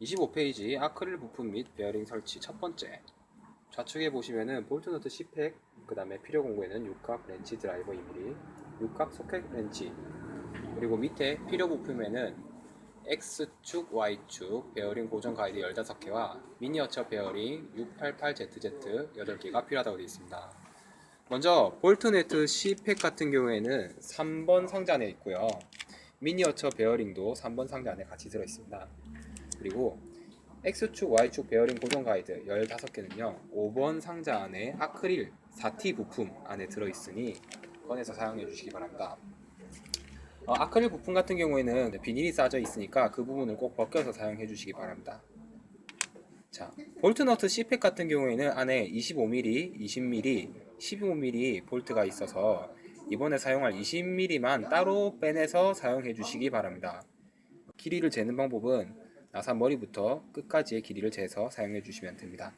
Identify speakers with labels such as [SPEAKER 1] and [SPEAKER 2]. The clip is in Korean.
[SPEAKER 1] 25페이지 아크릴 부품 및 베어링 설치 첫 번째 좌측에 보시면은 볼트너트 C팩 그 다음에 필요 공구에는 육각 렌치 드라이버 2mm 육각 소켓 렌치 그리고 밑에 필요 부품에는 X축, Y축 베어링 고정 가이드 15개와 미니어처 베어링 688ZZ 8개가 필요하다고 되어 있습니다. 먼저 볼트네트 C팩 같은 경우에는 3번 상자 안에 있고요. 미니어처 베어링도 3번 상자 안에 같이 들어 있습니다. 그리고 X축, Y축 베어링 고정 가이드 15개는요. 5번 상자 안에 아크릴 4T 부품 안에 들어 있으니 꺼내서 사용해 주시기 바랍니다. 어, 아크릴 부품 같은 경우에는 비닐이 싸져 있으니까 그 부분을 꼭 벗겨서 사용해 주시기 바랍니다. 자, 볼트너트 C팩 같은 경우에는 안에 25mm, 20mm, 15mm 볼트가 있어서 이번에 사용할 20mm만 따로 빼내서 사용해 주시기 바랍니다. 길이를 재는 방법은 나사 머리부터 끝까지의 길이를 재서 사용해 주시면 됩니다.